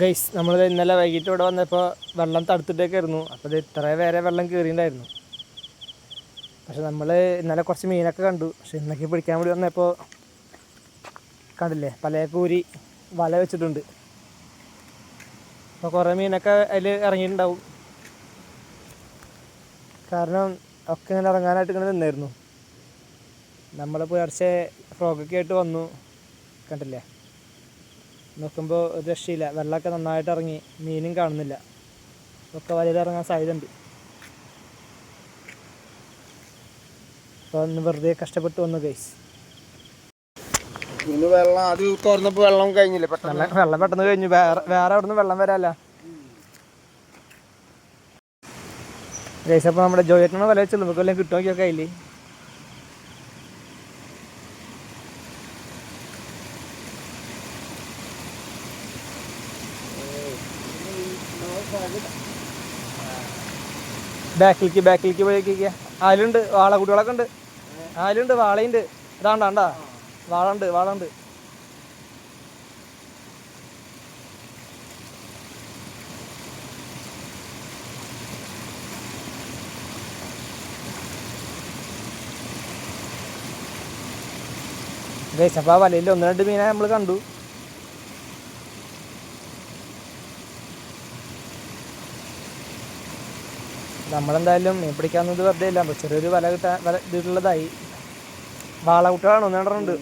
Guys നമ്മൾ ഇന്നലെ വൈകിട്ട് ഇവിടെ വന്നപ്പോൾ വെള്ളം തടുത്തിട്ടേക്കായിരുന്നു അപ്പോൾ ഇത് ഇത്ര വരെ വെള്ളം കയറിയിട്ടുണ്ടായിരുന്നു പക്ഷെ നമ്മൾ ഇന്നലെ കുറച്ച് മീനൊക്കെ കണ്ടു. പക്ഷെ ഇന്നൊക്കെ പിടിക്കാൻ വേണ്ടി വന്നപ്പോൾ കണ്ടില്ലേ പല കൂരി വല വെച്ചിട്ടുണ്ട്. അപ്പോൾ കുറേ മീനൊക്കെ അതിൽ ഇറങ്ങിയിട്ടുണ്ടാവും. കാരണം ഒക്കെ ഇങ്ങനെ ഇറങ്ങാനായിട്ട് ഇങ്ങനെ നിന്നായിരുന്നു. നമ്മൾ പുലർച്ചെ ഫ്രോഗൊക്കെ ആയിട്ട് വന്നു. കണ്ടില്ലേ? നോക്കുമ്പോൾ ഒരു രക്ഷയില്ല. വെള്ളമൊക്കെ നന്നായിട്ട് ഇറങ്ങി. മീനും കാണുന്നില്ല. ഒക്കെ വലയിലിറങ്ങാൻ സാധ്യതയുണ്ട്. അപ്പോൾ ഒന്ന് വെറുതെ കഷ്ടപ്പെട്ട് വന്നു ഗൈസ് ഇന്ന് വെള്ളം അത് തുറന്നപ്പോ വെള്ളം കഴിഞ്ഞില്ലേ വെള്ളം വെള്ളം പെട്ടെന്ന് കഴിഞ്ഞു. വേറെ വേറെ അവിടെ നിന്ന് വെള്ളം വരാല്ല. ഗൈസ് അപ്പോൾ നമ്മുടെ ജോയറ്റിന് വില വെച്ചുള്ളൂ നമുക്ക് വല്ലതും കിട്ടുമോ നോക്കിയൊക്കെ അതിൽ ബാക്കിലേക്ക് ബാക്കിലേക്ക് പോയേക്ക് ആലുണ്ട് വാള കുട്ടികളൊക്കെ ഉണ്ട്. ആലുണ്ട് വാളയുണ്ട്. ഇതാണ്ടാണ്ടാ വാളുണ്ട് വാളുണ്ട്. ഗൈസ് അപ്പോൾ ആ വലയിൽ ഒന്ന് രണ്ട് മീനെ നമ്മൾ കണ്ടു. നമ്മളെന്തായാലും മീൻ പിടിക്കാവുന്നത് വെറുതെ ഇല്ല. അപ്പോൾ ചെറിയൊരു വല കിട്ടാൻ വല ഇതിട്ടുള്ളതായി വാള കുട്ടികളാണ് ഒന്ന് രണ്ടെണ്ണം ഉണ്ട്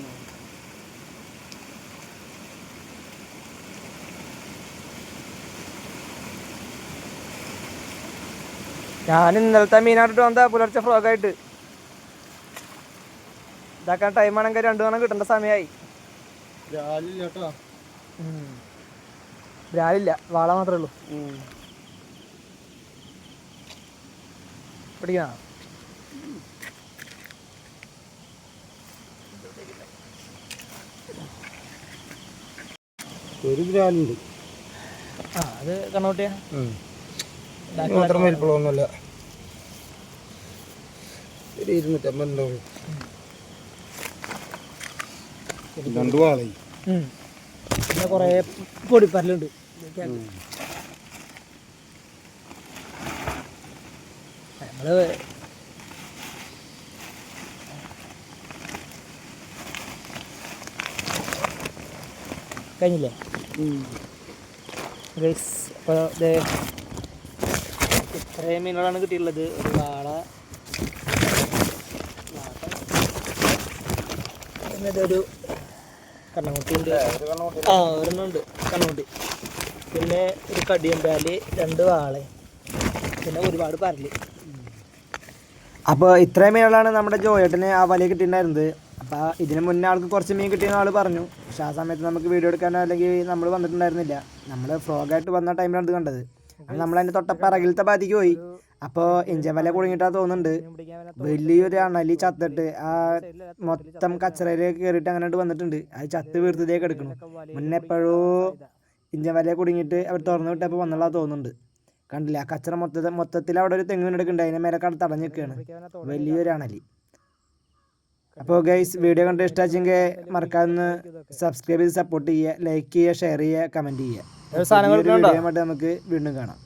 ഞാൻ ഇന്നലത്തെ മീനായിട്ട് വന്ന പുലർച്ചെ ഫ്രോഗായിട്ട് ഇതാക്കാൻ ടൈം ആണെങ്കിൽ രണ്ടു മണം കിട്ടേണ്ട സമയമായി രാവിലെ രാലില്ല വാള മാത്രമേ ഉള്ളൂ. പിടിക്കണ. ഒരു ഗ്രാലുണ്ട് ആ അത് കണ്ണോട്ടിയാ മാത്രം വലിപ്പമുള്ളതൊന്നുമല്ല. ഒരു ഇരുന്നൂറ്റമ്പത് ഉണ്ട്? രണ്ടു വാളയും പിന്നെ കുറേ പൊടിപ്പരലുണ്ട്. നമ്മൾ കഴിഞ്ഞില്ലേ? ഗൈസ് അപ്പോൾ ഇത് ഇത്രയും മീനുകളാണ് കിട്ടിയിട്ടുള്ളത്. ഒരു വാള ഒരു ഇതൊരു ആ ആ ഒരെണ്ണമുണ്ട് കണ്ണുമുട്ടി. പിന്നെ ഒരു കടിയമ്പാൽ രണ്ട് വാളെ പിന്നെ ഒരുപാട് പരൽ. അപ്പോൾ ഇത്രയും മീനുകളാണ് നമ്മുടെ ജോയേട്ടന് ആ വലയിൽ കിട്ടിയിട്ടുണ്ടായിരുന്നത്. അപ്പോൾ ഇതിന് മുന്നേ ആൾക്ക് കുറച്ച് മീൻ കിട്ടിയെന്ന് ആൾ പറഞ്ഞു. പക്ഷെ ആ സമയത്ത് നമുക്ക് വീഡിയോ എടുക്കാനോ അല്ലെങ്കിൽ നമ്മൾ വന്നിട്ടുണ്ടായിരുന്നില്ല. നമ്മൾ ഫ്രോഗായിട്ട് വന്ന ടൈമിലാണ് ഇത് കണ്ടത്. നമ്മൾ അതിന്റെ തൊട്ടപ്പറകിലത്തെ ബാധിക്ക് പോയി. അപ്പോൾ ഇഞ്ചൻ വല കുടുങ്ങിയിട്ടാ തോന്നുന്നുണ്ട്. വലിയൊരു അണലി ചത്തിട്ട് ആ മൊത്തം കച്ചറയിലേക്ക് കയറിയിട്ട് അങ്ങനെ വന്നിട്ടുണ്ട്. അത് ചത്ത് വീർത്തതേക്ക് എടുക്കണം മുന്നേ എപ്പോഴോ ഇഞ്ചൻ വല കുടുങ്ങിയിട്ട് അവർ തുറന്നു വിട്ടപ്പോൾ വന്നുള്ള തോന്നുന്നുണ്ട്. കണ്ടില്ല? ആ കച്ചറ മൊത്തത്തിൽ മൊത്തത്തിൽ അവിടെ ഒരു തെങ്ങ് വീണെടുക്കുന്നുണ്ട്. അതിന്റെ മേലെ കട തടഞ്ഞു നിൽക്കുകയാണ്. വലിയൊരു അണലി അപ്പോൾ ഗൈസ് വീഡിയോ കണ്ട് ഇഷ്ടമാച്ചെങ്കിൽ മറക്കാതെ സബ്സ്ക്രൈബ് ചെയ്ത് സപ്പോർട്ട് ചെയ്യുക ലൈക്ക് ചെയ്യുക ഷെയർ ചെയ്യുക കമന്റ് ചെയ്യുക. വീഡിയോ നമുക്ക് വീണ്ടും കാണാം.